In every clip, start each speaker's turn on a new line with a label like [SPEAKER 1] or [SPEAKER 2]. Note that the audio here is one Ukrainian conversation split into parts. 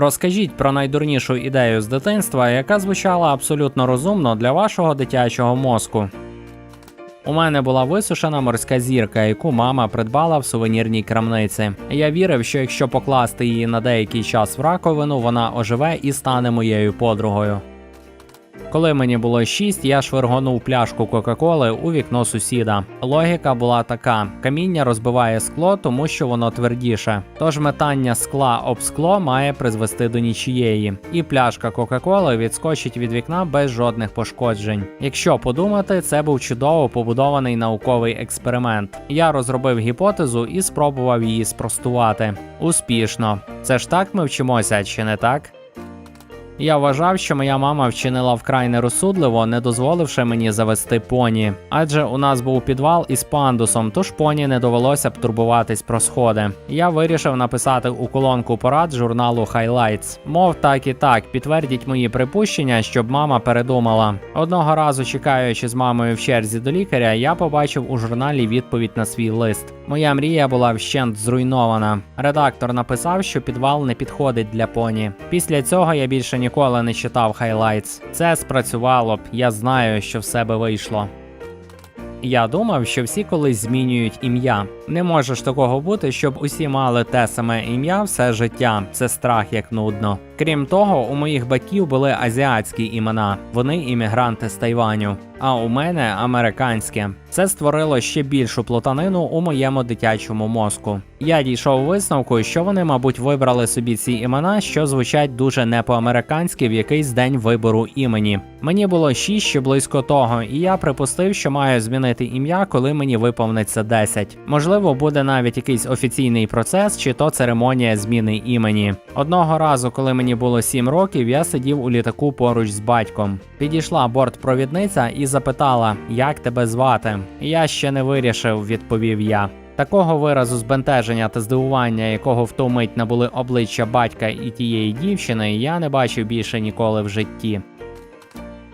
[SPEAKER 1] Розкажіть про найдурнішу ідею з дитинства, яка звучала абсолютно розумно для вашого дитячого мозку. У мене була висушена морська зірка, яку мама придбала в сувенірній крамниці. Я вірив, що якщо покласти її на деякий час в раковину, вона оживе і стане моєю подругою. Коли мені було 6, я швиргонув пляшку Кока-Коли у вікно сусіда. Логіка була така: каміння розбиває скло, тому що воно твердіше. Тож метання скла об скло має призвести до нічієї, і пляшка Кока-Коли відскочить від вікна без жодних пошкоджень. Якщо подумати, це був чудово побудований науковий експеримент. Я розробив гіпотезу і спробував її спростувати. Успішно. Це ж так ми вчимося, чи не так? Я вважав, що моя мама вчинила вкрай нерозсудливо, не дозволивши мені завести поні. Адже у нас був підвал із пандусом, тож поні не довелося б турбуватись про сходи. Я вирішив написати у колонку порад журналу Highlights. Мов так і так, підтвердіть мої припущення, щоб мама передумала. Одного разу, чекаючи з мамою в черзі до лікаря, я побачив у журналі відповідь на свій лист. Моя мрія була вщент зруйнована. Редактор написав, що підвал не підходить для поні. Після цього я більше ніколи не читав хайлайтс. Це спрацювало б. Я знаю, що в себе вийшло. Я думав, що всі колись змінюють ім'я. Не може ж такого бути, щоб усі мали те саме ім'я все життя. Це страх як нудно. Крім того, у моїх батьків були азіатські імена. Вони іммігранти з Тайваню. А у мене американське. Це створило ще більшу плутанину у моєму дитячому мозку. Я дійшов висновку, що вони, мабуть, вибрали собі ці імена, що звучать дуже не по-американськи в якийсь день вибору імені. Мені було 6 чи близько того, і я припустив, що маю змінити ім'я, коли мені виповниться 10. Можливо, буде навіть якийсь офіційний процес, чи то церемонія зміни імені. Одного разу, коли мені було 7 років, я сидів у літаку поруч з батьком. Підійшла бортпровідниця і запитала, як тебе звати. Я ще не вирішив, відповів я. Такого виразу збентеження та здивування, якого в ту мить набули обличчя батька і тієї дівчини, я не бачив більше ніколи в житті.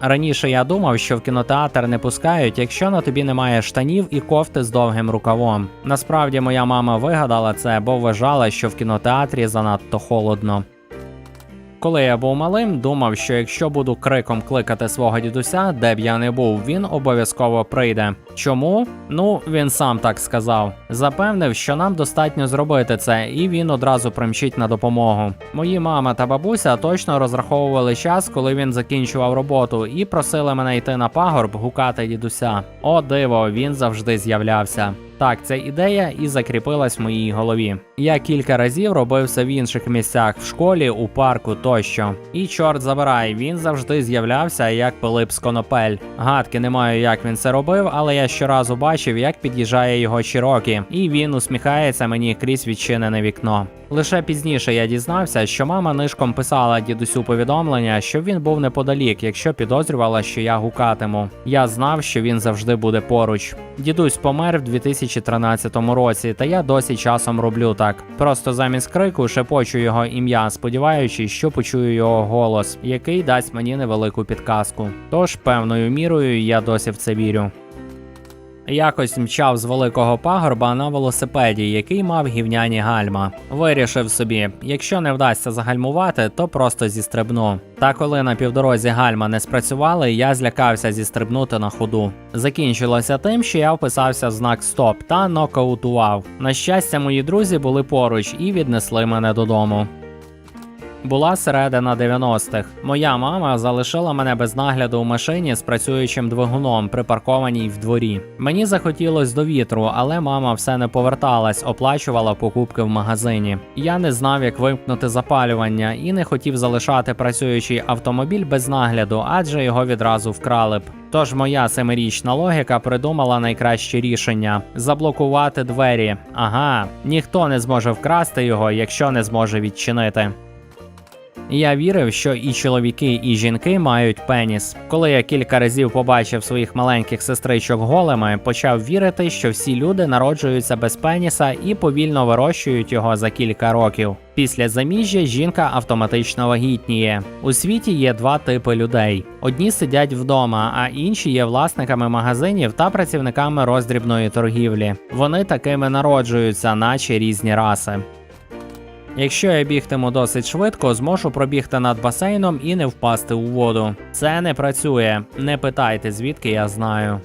[SPEAKER 1] Раніше я думав, що в кінотеатр не пускають, якщо на тобі немає штанів і кофти з довгим рукавом. Насправді моя мама вигадала це, бо вважала, що в кінотеатрі занадто холодно. Коли я був малим, думав, що якщо буду криком кликати свого дідуся, де б я не був, він обов'язково прийде. Чому? Ну, він сам так сказав. Запевнив, що нам достатньо зробити це, і він одразу примчить на допомогу. Мої мама та бабуся точно розраховували час, коли він закінчував роботу, і просили мене йти на пагорб гукати дідуся. О, диво, він завжди з'являвся. Так, ця ідея і закріпилась в моїй голові. Я кілька разів робив це в інших місцях в школі, у парку тощо. І чорт забирай, він завжди з'являвся як Пилип з конопель. Гадки не маю, як він це робив, але я щоразу бачив, як під'їжджає його Чірокі, і він усміхається мені крізь відчинене вікно. Лише пізніше я дізнався, що мама нишком писала дідусю повідомлення, щоб він був неподалік, якщо підозрювала, що я гукатиму. Я знав, що він завжди буде поруч. Дідусь помер в 2013 році, та я досі часом роблю так. Просто замість крику шепочу його ім'я, сподіваючись, що почую його голос, який дасть мені невелику підказку. Тож певною мірою я досі в це вірю. Якось мчав з великого пагорба на велосипеді, який мав гівняні гальма. Вирішив собі, якщо не вдасться загальмувати, то просто зістрибну. Та коли на півдорозі гальма не спрацювали, я злякався зістрибнути на ходу. Закінчилося тим, що я вписався в знак стоп та нокаутував. На щастя, мої друзі були поруч і віднесли мене додому. Була середина 90-х. Моя мама залишила мене без нагляду у машині з працюючим двигуном, припаркованій в дворі. Мені захотілось до вітру, але мама все не поверталась, оплачувала покупки в магазині. Я не знав, як вимкнути запалювання, і не хотів залишати працюючий автомобіль без нагляду, адже його відразу вкрали б. Тож моя семирічна логіка придумала найкраще рішення заблокувати двері. Ага, ніхто не зможе вкрасти його, якщо не зможе відчинити. Я вірив, що і чоловіки, і жінки мають пеніс. Коли я кілька разів побачив своїх маленьких сестричок голими, почав вірити, що всі люди народжуються без пеніса і повільно вирощують його за кілька років. Після заміжжя жінка автоматично вагітніє. У світі є два типи людей: одні сидять вдома, а інші є власниками магазинів та працівниками роздрібної торгівлі. Вони такими народжуються, наче різні раси. Якщо я бігтиму досить швидко, зможу пробігти над басейном і не впасти у воду. Це не працює. Не питайте, звідки я знаю.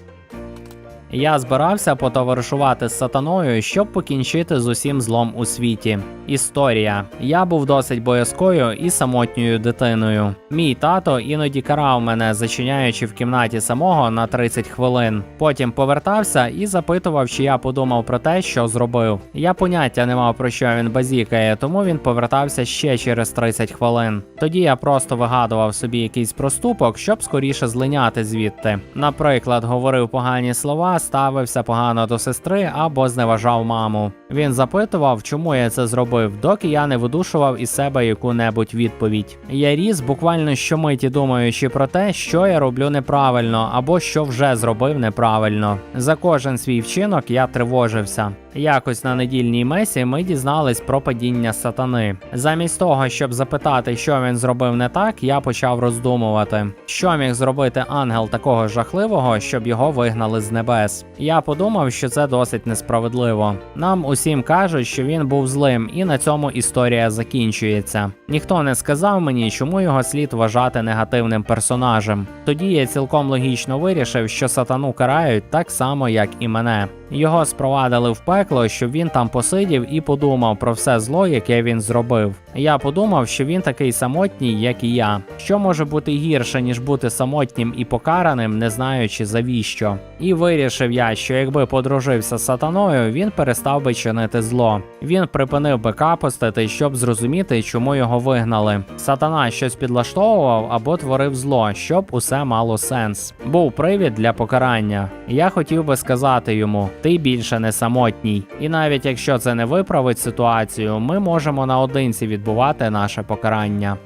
[SPEAKER 1] Я збирався потоваришувати з сатаною, щоб покінчити з усім злом у світі. Історія. Я був досить боязкою і самотньою дитиною. Мій тато іноді карав мене, зачиняючи в кімнаті самого на 30 хвилин. Потім повертався і запитував, чи я подумав про те, що зробив. Я поняття не мав про що він базікає, тому він повертався ще через 30 хвилин. Тоді я просто вигадував собі якийсь проступок, щоб скоріше злиняти звідти. Наприклад, говорив погані слова, ставився погано до сестри або зневажав маму. Він запитував, чому я це зробив, доки я не видушував із себе яку-небудь відповідь. Я ріс буквально щомиті думаючи про те, що я роблю неправильно або що вже зробив неправильно. За кожен свій вчинок я тривожився. Якось на недільній месі ми дізнались про падіння сатани. Замість того, щоб запитати, що він зробив не так, я почав роздумувати, що міг зробити ангел такого жахливого, щоб його вигнали з небес. Я подумав, що це досить несправедливо. Нам усім кажуть, що він був злим, і на цьому історія закінчується. Ніхто не сказав мені, чому його слід вважати негативним персонажем. Тоді я цілком логічно вирішив, що сатану карають так само, як і мене. Його спровадили в пекло, щоб він там посидів і подумав про все зло, яке він зробив. Я подумав, що він такий самотній, як і я. Що може бути гірше, ніж бути самотнім і покараним, не знаючи завіщо. І вирішив я, що якби подружився з сатаною, він перестав би чинити зло. Він припинив би капостити, щоб зрозуміти, чому його вигнали. Сатана щось підлаштовував або творив зло, щоб усе мало сенс. Був привід для покарання. Я хотів би сказати йому: ти більше не самотній. І навіть якщо це не виправить ситуацію, ми можемо наодинці відбувати наше покарання.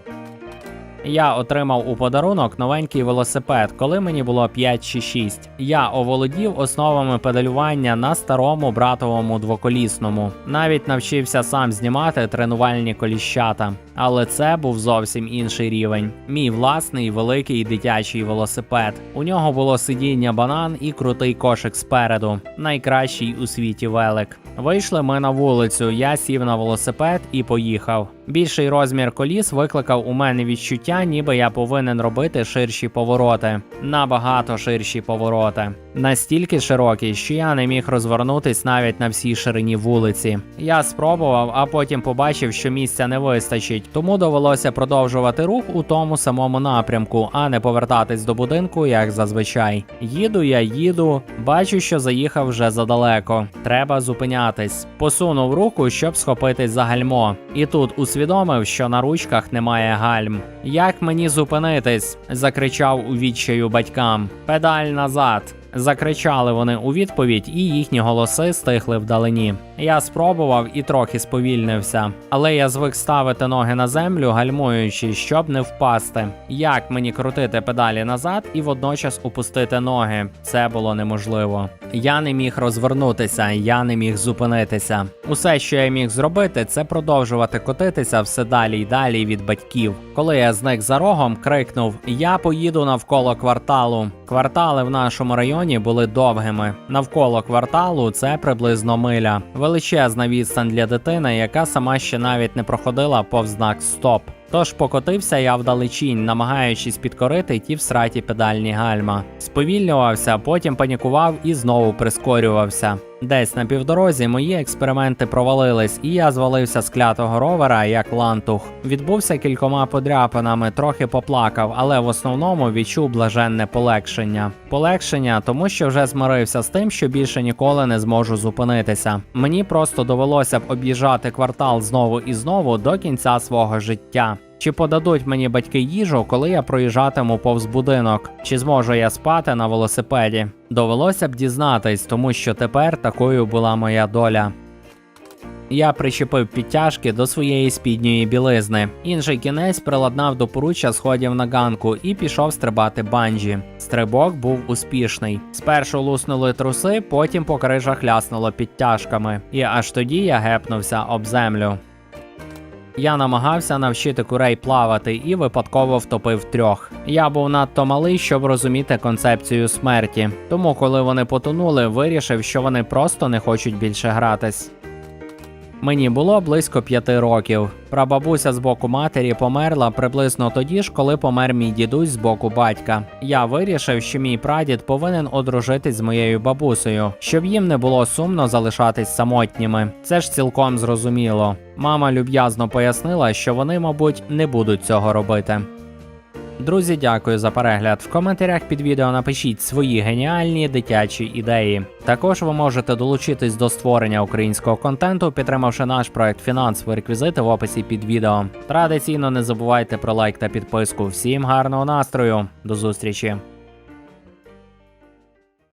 [SPEAKER 1] Я отримав у подарунок новенький велосипед, коли мені було 5 чи 6. Я оволодів основами педалювання на старому братовому двоколісному. Навіть навчився сам знімати тренувальні коліщата. Але це був зовсім інший рівень. Мій власний великий дитячий велосипед. У нього було сидіння банан і крутий кошик спереду. Найкращий у світі велик. Вийшли ми на вулицю, я сів на велосипед і поїхав. Більший розмір коліс викликав у мене відчуття, ніби я повинен робити ширші повороти. Набагато ширші повороти. Настільки широкі, що я не міг розвернутись навіть на всій ширині вулиці. Я спробував, а потім побачив, що місця не вистачить, тому довелося продовжувати рух у тому самому напрямку, а не повертатись до будинку, як зазвичай. Їду я, їду, бачу, що заїхав вже задалеко. Треба зупинятись. Посунув руку, щоб схопитись за гальмо. І тут усвідомив, що на ручках немає гальм. Як мені зупинитись? закричав у відчаю батькам. Педаль назад. Закричали вони у відповідь, і їхні голоси стихли вдалині. Я спробував і трохи сповільнився, але я звик ставити ноги на землю, гальмуючи, щоб не впасти. Як мені крутити педалі назад і водночас опустити ноги? Це було неможливо. Я не міг розвернутися, я не міг зупинитися. Усе, що я міг зробити, це продовжувати котитися все далі й далі від батьків. Коли я зник за рогом, крикнув: Я поїду навколо кварталу. Квартали в нашому районі були довгими. Навколо кварталу це приблизно миля. Величезна відстань для дитини, яка сама ще навіть не проходила повз знак Стоп. Тож покотився я вдалечінь, намагаючись підкорити ті всраті педальні гальма. Сповільнювався, потім панікував і знову прискорювався. Десь на півдорозі мої експерименти провалились, і я звалився з клятого ровера як лантух. Відбувся кількома подряпинами, трохи поплакав, але в основному відчув блаженне полегшення. Полегшення, тому що вже змирився з тим, що більше ніколи не зможу зупинитися. Мені просто довелося б об'їжджати квартал знову і знову до кінця свого життя. Чи подадуть мені батьки їжу, коли я проїжджатиму повз будинок? Чи зможу я спати на велосипеді? Довелося б дізнатись, тому що тепер такою була моя доля. Я причепив підтяжки до своєї спідньої білизни. Інший кінець приладнав до поруччя сходів на ганку і пішов стрибати банджі. Стрибок був успішний. Спершу луснули труси, потім по крижах ляснуло підтяжками, і аж тоді я гепнувся об землю. Я намагався навчити курей плавати і випадково втопив трьох. Я був надто малий, щоб розуміти концепцію смерті. Тому, коли вони потонули, вирішив, що вони просто не хочуть більше гратись. Мені було близько п'яти років. Прабабуся з боку матері померла приблизно тоді ж, коли помер мій дідусь з боку батька. Я вирішив, що мій прадід повинен одружитись з моєю бабусею, щоб їм не було сумно залишатись самотніми. Це ж цілком зрозуміло. Мама люб'язно пояснила, що вони, мабуть, не будуть цього робити. Друзі, дякую за перегляд. В коментарях під відео напишіть свої геніальні дитячі ідеї. Також ви можете долучитись до створення українського контенту, підтримавши наш проект фінансові реквізити в описі під відео. Традиційно не забувайте про лайк та підписку. Всім гарного настрою, до зустрічі!